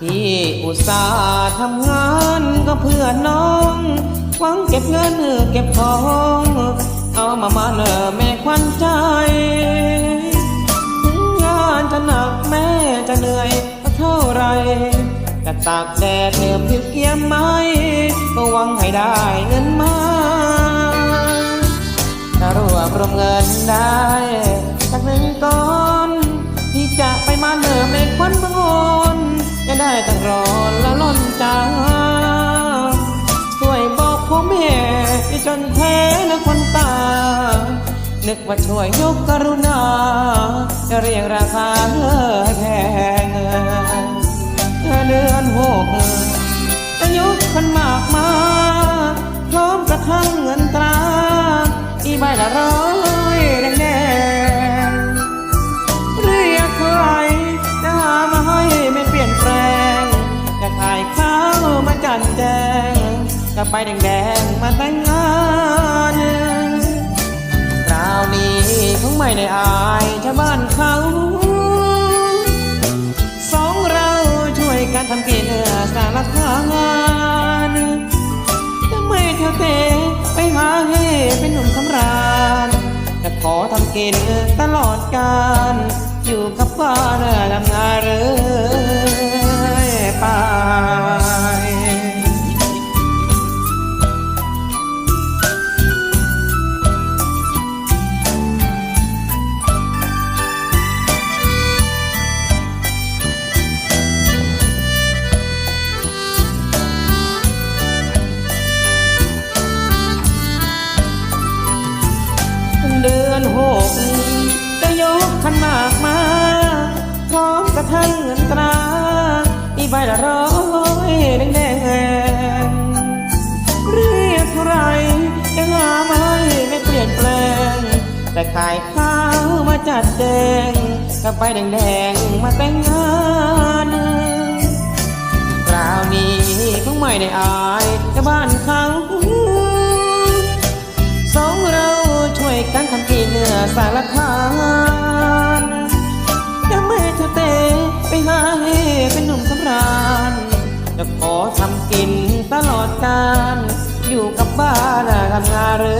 พี่อุตส่าห์ทำงานก็เพื่อน้อง หวังเก็บเงินเก็บทอง เอามามันอแม่ควันใจ งานจะหนักแม่จะเหนื่อยเท่าไรจะตากแดดเหนื่อยผิวเกียมไหมก็หวังให้ได้เงินมาถ้ารวบรวมเงินได้สักหนึ่ง นะคนตา นึกว่าช่วยยกกรุณาจะเรียงราคาให้แพงเดือนหกจะยกคนมากมาพร้อมกระทั่งเงินตรา อีใบละร้อยแดงเรียกเท่าไหรจะหามาให้ไม่เปลี่ยนแปลงจะขายข้าวมาจันแจง จะไปแดงๆมาแต่งงานคราวนี้คงไม่ได้อายชาวบ้านเขาสองเราช่วยกันทำกินสารทานจะไมเท่าเตไปหาให้เป็นหนุ่มสำราญจะขอทำกินตลอดกาลอยู่กับบ้านทำงานเรือ ทั่งเงินตราอีใบละร้อยแดงๆเรียกเท่าไรยังหาไม่ไม่เปลี่ยนแปลง แต่ขายข้าวมาจัดแจงก็ไปแดงๆมาแต่งงานคราวนี้คงไม่ได้อายแต่บ้านเขาสองเราช่วยกันทำกินเนื้อสารคา จะขอทำกินตลอดการ อยู่กับบ้านทำงานเรื่อ